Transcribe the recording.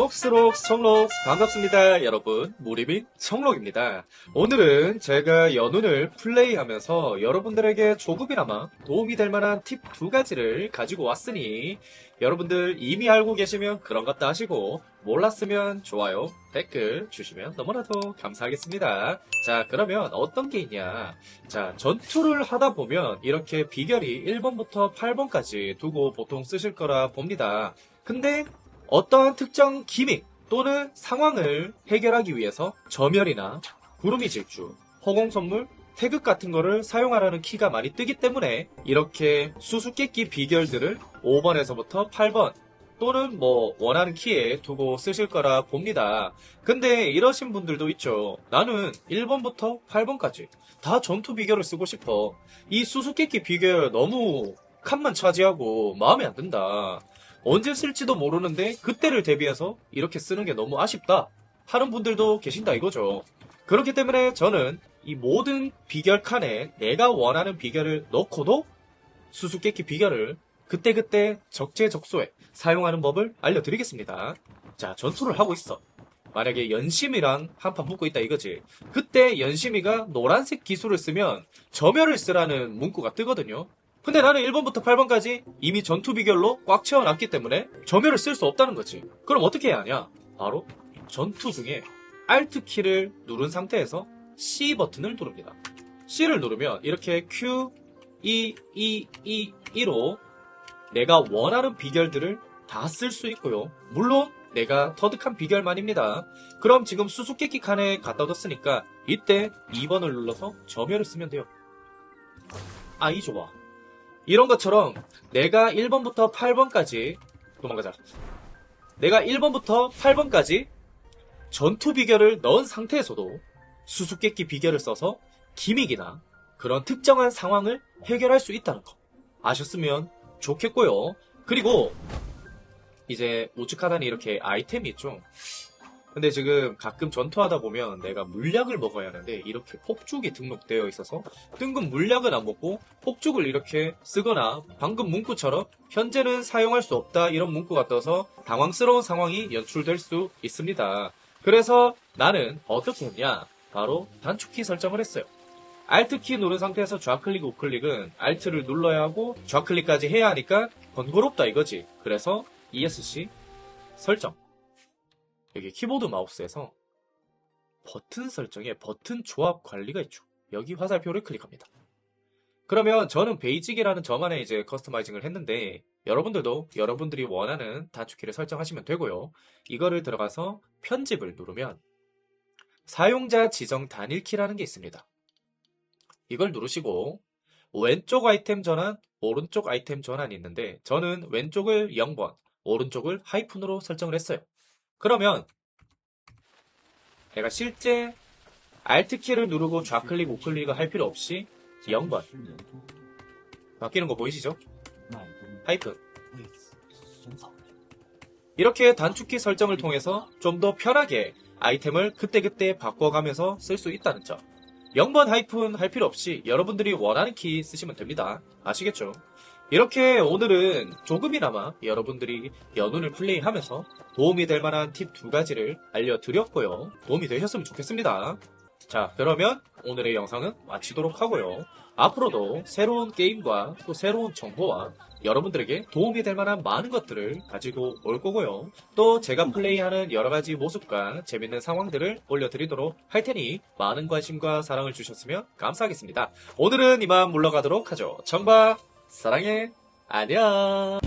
록스록 청록 반갑습니다 여러분. 무리빈 청록입니다. 오늘은 제가 연운을 플레이하면서 여러분들에게 조금이나마 도움이 될 만한 팁 두 가지를 가지고 왔으니 여러분들 이미 알고 계시면 그런 것도 하시고 몰랐으면 좋아요 댓글 주시면 너무나도 감사하겠습니다. 자 그러면 어떤 게 있냐? 자 전투를 하다 보면 이렇게 비결이 1번부터 8번까지 두고 보통 쓰실 거라 봅니다. 근데 어떠한 특정 기믹 또는 상황을 해결하기 위해서 점열이나 구름이 질주, 허공 선물, 태극 같은 거를 사용하라는 키가 많이 뜨기 때문에 이렇게 수수께끼 비결들을 5번에서부터 8번 또는 뭐 원하는 키에 두고 쓰실 거라 봅니다. 근데 이러신 분들도 있죠. 나는 1번부터 8번까지 다 전투 비결을 쓰고 싶어. 이 수수께끼 비결 너무 칸만 차지하고 마음에 안 든다. 언제 쓸지도 모르는데 그때를 대비해서 이렇게 쓰는 게 너무 아쉽다 하는 분들도 계신다 이거죠. 그렇기 때문에 저는 이 모든 비결 칸에 내가 원하는 비결을 넣고도 수수께끼 비결을 그때그때 적재적소에 사용하는 법을 알려드리겠습니다. 자, 전투를 하고 있어. 만약에 연심이랑 한판 붙고 있다 이거지. 그때 연심이가 노란색 기술을 쓰면 점열을 쓰라는 문구가 뜨거든요. 근데 나는 1번부터 8번까지 이미 전투 비결로 꽉 채워놨기 때문에 점유를 쓸 수 없다는 거지. 그럼 어떻게 해야 하냐? 바로 전투 중에 Alt 키를 누른 상태에서 C 버튼을 누릅니다. C를 누르면 이렇게 Q, E, E, E, E로 내가 원하는 비결들을 다 쓸 수 있고요. 물론 내가 터득한 비결만입니다. 그럼 지금 수수께끼 칸에 갖다 뒀으니까 이때 2번을 눌러서 점유를 쓰면 돼요. 아, 이 좋아. 이런 것처럼 내가 1번부터 8번까지 도망가자. 내가 1번부터 8번까지 전투 비결을 넣은 상태에서도 수수께끼 비결을 써서 기믹이나 그런 특정한 상황을 해결할 수 있다는 거 아셨으면 좋겠고요. 그리고 이제 우측 하단에 이렇게 아이템이 있죠. 근데 지금 가끔 전투하다 보면 내가 물약을 먹어야 하는데 이렇게 폭죽이 등록되어 있어서 뜬금 물약은 안 먹고 폭죽을 이렇게 쓰거나 방금 문구처럼 현재는 사용할 수 없다 이런 문구가 떠서 당황스러운 상황이 연출될 수 있습니다. 그래서 나는 어떻게 했냐? 바로 단축키 설정을 했어요. Alt키 누른 상태에서 좌클릭, 우클릭은 Alt를 눌러야 하고 좌클릭까지 해야 하니까 번거롭다 이거지. 그래서 ESC 설정. 여기 키보드 마우스에서 버튼 설정에 버튼 조합 관리가 있죠. 여기 화살표를 클릭합니다. 그러면 저는 베이직이라는 저만의 이제 커스터마이징을 했는데 여러분들도 여러분들이 원하는 단축키를 설정하시면 되고요. 이거를 들어가서 편집을 누르면 사용자 지정 단일키라는 게 있습니다. 이걸 누르시고 왼쪽 아이템 전환, 오른쪽 아이템 전환이 있는데 저는 왼쪽을 0번, 오른쪽을 하이픈으로 설정을 했어요. 그러면 내가 실제 Alt키를 누르고 좌클릭, 우클릭을 할 필요 없이 0번 바뀌는 거 보이시죠? 하이픈 이렇게 단축키 설정을 통해서 좀 더 편하게 아이템을 그때그때 바꿔가면서 쓸 수 있다는 점 0번 하이픈 할 필요 없이 여러분들이 원하는 키 쓰시면 됩니다. 아시겠죠? 이렇게 오늘은 조금이나마 여러분들이 연운을 플레이하면서 도움이 될 만한 팁 두 가지를 알려드렸고요. 도움이 되셨으면 좋겠습니다. 자, 그러면 오늘의 영상은 마치도록 하고요. 앞으로도 새로운 게임과 또 새로운 정보와 여러분들에게 도움이 될 만한 많은 것들을 가지고 올 거고요. 또 제가 플레이하는 여러 가지 모습과 재밌는 상황들을 올려드리도록 할 테니 많은 관심과 사랑을 주셨으면 감사하겠습니다. 오늘은 이만 물러가도록 하죠. 정바 사랑해 안녕